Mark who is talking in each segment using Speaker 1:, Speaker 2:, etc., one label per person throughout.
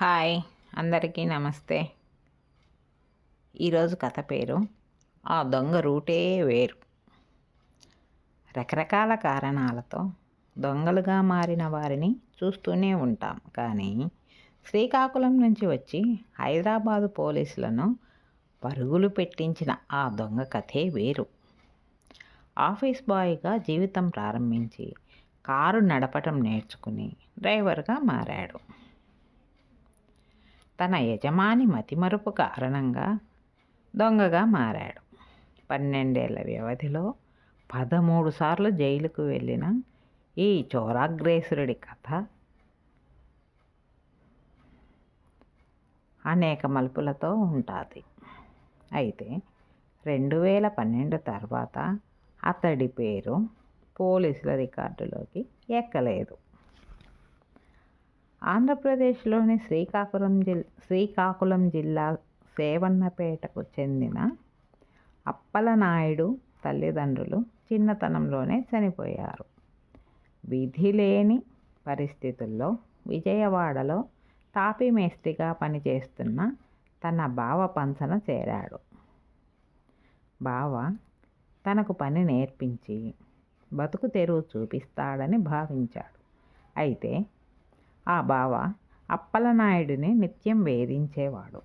Speaker 1: Hi అందరికీ నమస్తే. ఈరోజు కథ పేరు ఆ దొంగ రూటే వేరు. రకరకాల కారణాలతో దొంగలుగా మారిన వారిని చూస్తూనే ఉంటాం. కానీ శ్రీకాకుళం నుంచి వచ్చి హైదరాబాదు పోలీసులను పరుగులు పెట్టించిన ఆ దొంగ కథే వేరు. ఆఫీస్ బాయ్గా జీవితం ప్రారంభించి కారు నడపటం నేర్చుకుని డ్రైవర్గా మారాడు. తన యజమాని మతిమరుపు కారణంగా దొంగగా మారాడు. పన్నెండేళ్ళ వ్యవధిలో పదమూడు సార్లు జైలుకు వెళ్ళిన ఈ చోరాగ్రేసురుడి కథ అనేక మలుపులతో ఉంటుంది. అయితే రెండు వేల పన్నెండు తర్వాత అతడి పేరు పోలీసుల రికార్డులోకి ఎక్కలేదు. ఆంధ్రప్రదేశ్లోని శ్రీకాకుళం జిల్ శ్రీకాకుళం జిల్లా సేవన్నపేటకు చెందిన అప్పలనాయుడు తల్లిదండ్రులు చిన్నతనంలోనే చనిపోయారు. విధి లేని పరిస్థితుల్లో విజయవాడలో తాపీ మేస్త్రిగా పనిచేస్తున్న తన బావ పంచన చేరాడు. బావ తనకు పని నేర్పించి బతుకు తెరువు చూపిస్తాడని భావించాడు. అయితే ఆ బావ అప్పలనాయుడిని నిత్యం వేధించేవాడు.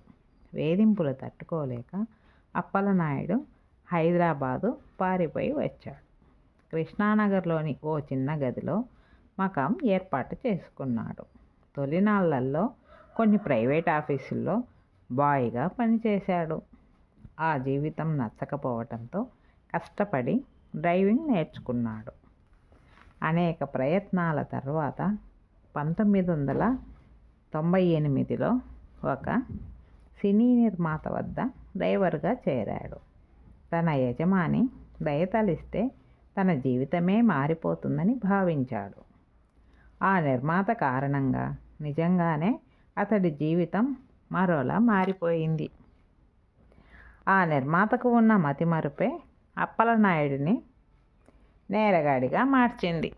Speaker 1: వేధింపులు తట్టుకోలేక అప్పలనాయుడు హైదరాబాదు పారిపోయి వచ్చాడు. కృష్ణానగర్లోని ఓ చిన్న గదిలో మకాం ఏర్పాటు చేసుకున్నాడు. తొలినాళ్ళలో కొన్ని ప్రైవేట్ ఆఫీసుల్లో బాయ్గా పనిచేశాడు. ఆ జీవితం నచ్చకపోవటంతో కష్టపడి డ్రైవింగ్ నేర్చుకున్నాడు. అనేక ప్రయత్నాల తర్వాత పంతొమ్మిది వందల తొంభై ఎనిమిదిలో ఒక సినీ నిర్మాత వద్ద డ్రైవర్గా చేరాడు. తన యజమాని దయతలిస్తే తన జీవితమే మారిపోతుందని భావించాడు. ఆ నిర్మాత కారణంగా నిజంగానే అతడి జీవితం మరోలా మారిపోయింది. ఆ నిర్మాతకు ఉన్న మతిమరుపే అప్పలనాయుడిని నేరగాడిగా మార్చింది.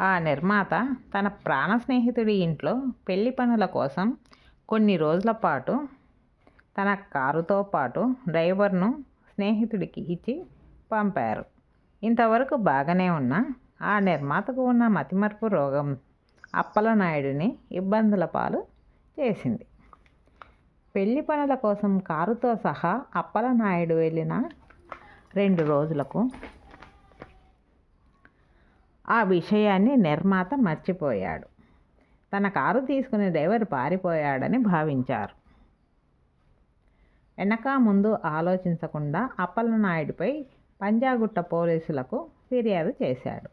Speaker 1: ఆ నిర్మాత తన ప్రాణ స్నేహితుడి ఇంట్లో పెళ్ళి పనుల కోసం కొన్ని రోజుల పాటు తన కారుతో పాటు డ్రైవర్ను స్నేహితుడికి ఇచ్చి పంపారు. ఇంతవరకు బాగానే ఉన్న ఆ నిర్మాతకు ఉన్న మతిమరుపు రోగం అప్పలనాయుడిని ఇబ్బందుల పాలు చేసింది. పెళ్ళి పనుల కోసం కారుతో సహా అప్పలనాయుడు వెళ్ళిన రెండు రోజులకు ఆ విషయాన్ని నిర్మాత మర్చిపోయాడు. తన కారు తీసుకుని డ్రైవర్ పారిపోయాడని భావించారు. వెనక ముందు ఆలోచించకుండా అప్పలనాయుడిపై పంజాగుట్ట పోలీసులకు ఫిర్యాదు చేశాడు.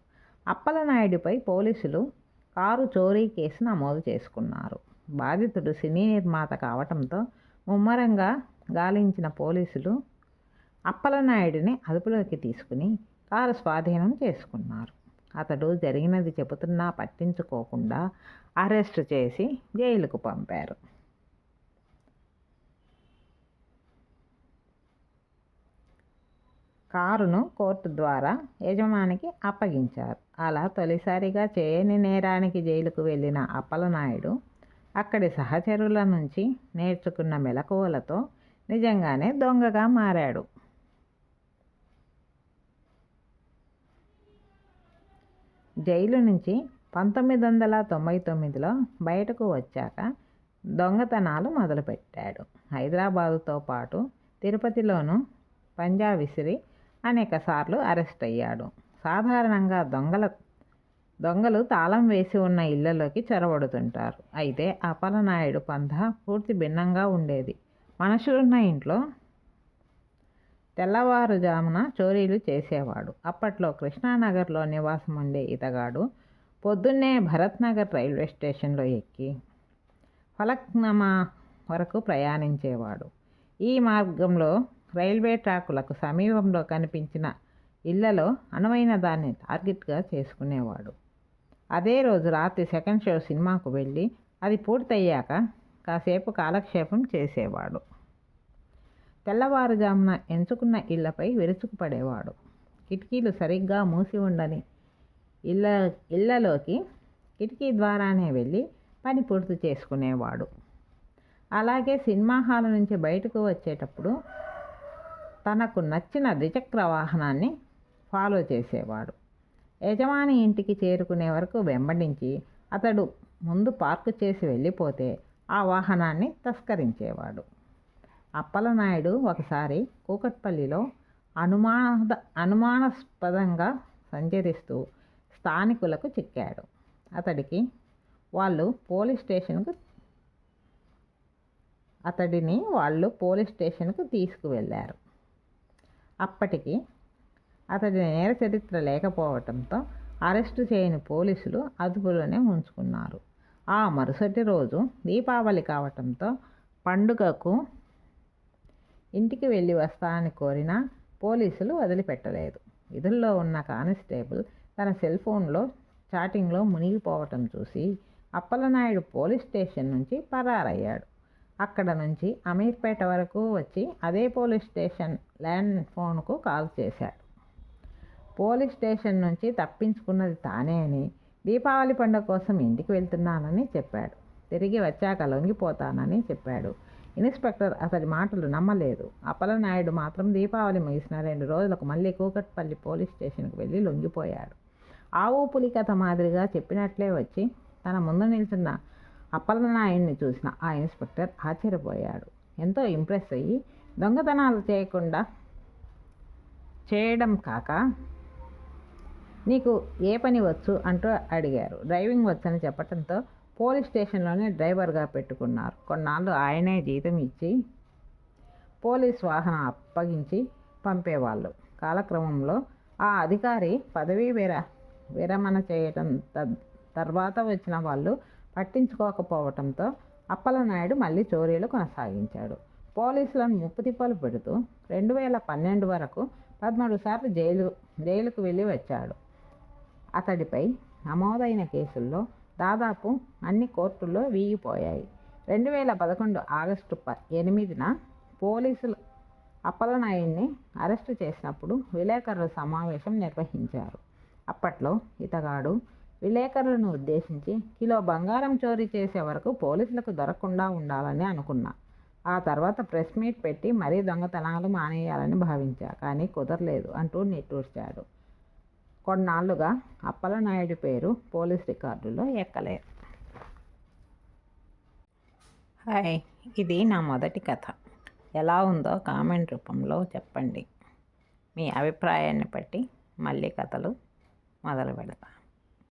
Speaker 1: అప్పలనాయుడిపై పోలీసులు కారు చోరీ కేసు నమోదు చేసుకున్నారు. బాధితుడు సినీ నిర్మాత కావటంతో ముమ్మరంగా గాలించిన పోలీసులు అప్పలనాయుడిని అదుపులోకి తీసుకుని కారు స్వాధీనం చేసుకున్నారు. అతడు జరిగినది చెబుతున్నా పట్టించుకోకుండా అరెస్ట్ చేసి జైలుకు పంపారు. కారును కోర్టు ద్వారా యజమానికి అప్పగించారు. అలా తొలిసారిగా చేయని నేరానికి జైలుకు వెళ్ళిన అప్పలనాయుడు అక్కడి సహచరుల నుంచి నేర్చుకున్న మెలకువలతో నిజంగానే దొంగగా మారాడు. జైలు నుంచి పంతొమ్మిది వందల తొంభై తొమ్మిదిలో బయటకు వచ్చాక దొంగతనాలు మొదలుపెట్టాడు. హైదరాబాదుతో పాటు తిరుపతిలోనూ పంజా విసిరి అనేకసార్లు అరెస్ట్ అయ్యాడు. సాధారణంగా దొంగల దొంగలు తాళం వేసి ఉన్న ఇళ్ళలోకి చొరబడుతుంటారు. అయితే అపలనాయుడు పంథ పూర్తి భిన్నంగా ఉండేది. మనుషులున్న ఇంట్లో తెల్లవారుజామున చోరీలు చేసేవాడు. అప్పట్లో కృష్ణానగర్లో నివాసం ఉండే ఇతగాడు పొద్దున్నే భరత్నగర్ రైల్వే స్టేషన్లో ఎక్కి ఫలక్నమా వరకు ప్రయాణించేవాడు. ఈ మార్గంలో రైల్వే ట్రాకులకు సమీపంలో కనిపించిన ఇళ్ళలో అనువైన దాన్ని టార్గెట్గా చేసుకునేవాడు. అదే రోజు రాత్రి సెకండ్ షో సినిమాకు వెళ్ళి అది పూర్తయ్యాక కాసేపు కాలక్షేపం చేసేవాడు. తెల్లవారుజామున ఎంచుకున్న ఇళ్ళపై విరుచుకుపడేవాడు. కిటికీలు సరిగ్గా మూసి ఉండని ఇళ్ళ ఇళ్ళలోకి కిటికీ ద్వారానే వెళ్ళి పని పూర్తి చేసుకునేవాడు. అలాగే సినిమా హాల్ నుంచి బయటకు వచ్చేటప్పుడు తనకు నచ్చిన ద్విచక్ర వాహనాన్ని ఫాలో చేసేవాడు. యజమాని ఇంటికి చేరుకునే వరకు వెంబడించి అతడు ముందు పార్కు చేసి వెళ్ళిపోతే ఆ వాహనాన్ని తస్కరించేవాడు. అప్పలనాయుడు ఒకసారి కూకట్పల్లిలో అనుమానద అనుమానాస్పదంగా సంచరిస్తూ స్థానికులకు చిక్కాడు. అతడికి వాళ్ళు పోలీస్ స్టేషన్కు అతడిని వాళ్ళు పోలీస్ స్టేషన్కు తీసుకువెళ్ళారు. అప్పటికి అతడి నేర చరిత్ర లేకపోవటంతో అరెస్టు చేయని పోలీసులు అదుపులోనే ఉంచుకున్నారు. ఆ మరుసటి రోజు దీపావళి కావటంతో పండుగకు ఇంటికి వెళ్ళి వస్తానని కోరినా పోలీసులు వదిలిపెట్టలేదు. విధుల్లో ఉన్న కానిస్టేబుల్ తన సెల్ ఫోన్లో చాటింగ్లో మునిగిపోవటం చూసి అప్పలనాయుడు పోలీస్ స్టేషన్ నుంచి పరారయ్యాడు. అక్కడ నుంచి అమీర్పేట వరకు వచ్చి అదే పోలీస్ స్టేషన్ ల్యాండ్ ఫోన్కు కాల్ చేశాడు. పోలీస్ స్టేషన్ నుంచి తప్పించుకున్నది తానే అని దీపావళి పండుగ కోసం ఇంటికి వెళ్తున్నానని చెప్పాడు. తిరిగి వచ్చాక లొంగిపోతానని చెప్పాడు. ఇన్స్పెక్టర్ అతడి మాటలు నమ్మలేదు. అప్పలనాయుడు మాత్రం దీపావళి ముగిసిన రెండు రోజులకు మళ్ళీ కూకట్పల్లి పోలీస్ స్టేషన్కి వెళ్ళి లొంగిపోయాడు. ఆవు పులి కథ మాదిరిగా చెప్పినట్లే వచ్చి తన ముందు నిల్చున్న అప్పలనాయుడిని చూసిన ఆ ఇన్స్పెక్టర్ ఆశ్చర్యపోయాడు. ఎంతో ఇంప్రెస్ అయ్యి దొంగతనాలు చేయకుండా చేయడం కాక నీకు ఏ పని వచ్చు అంటూ అడిగారు. డ్రైవింగ్ వచ్చని చెప్పడంతో పోలీస్ స్టేషన్లోనే డ్రైవర్గా పెట్టుకున్నారు. కొన్నాళ్ళు ఆయనే జీతం ఇచ్చి పోలీస్ వాహనం అప్పగించి పంపేవాళ్ళు. కాలక్రమంలో ఆ అధికారి పదవీ విర విరమణ చేయటం తర్వాత వచ్చిన వాళ్ళు పట్టించుకోకపోవటంతో అప్పలనాయుడు మళ్ళీ చోరీలు కొనసాగించాడు. పోలీసులను ముప్పుతిప్పలు పెడుతూ రెండు వేల పన్నెండు వరకు పదమూడు సార్లు జైలు జైలుకు వెళ్ళి వచ్చాడు. అతడిపై నమోదైన కేసుల్లో దాదాపు అన్ని కోర్టుల్లో వీగిపోయాయి. రెండు వేల పదకొండు ఆగస్టు ప ఎనిమిదిన పోలీసులు అప్పలనాయుడిని అరెస్టు చేసినప్పుడు విలేకరుల సమావేశం నిర్వహించారు. అప్పట్లో ఇతగాడు విలేకరులను ఉద్దేశించి కిలో బంగారం చోరీ చేసే వరకు పోలీసులకు దొరకకుండా ఉండాలని అనుకున్నా. ఆ తర్వాత ప్రెస్ మీట్ పెట్టి మరీ దొంగతనాలు మానేయాలని భావించా కానీ కుదరలేదు అంటూ నిట్టూర్చాడు. కొన్నాళ్ళుగా అప్పలనాయుడు పేరు పోలీస్ రికార్డులో ఎక్కలేదు హాయ్ ఇది నా మొదటి కథ. ఎలా ఉందో కామెంట్ రూపంలో చెప్పండి. మీ అభిప్రాయాన్ని బట్టి మళ్ళీ కథలు మొదలు పెడతాను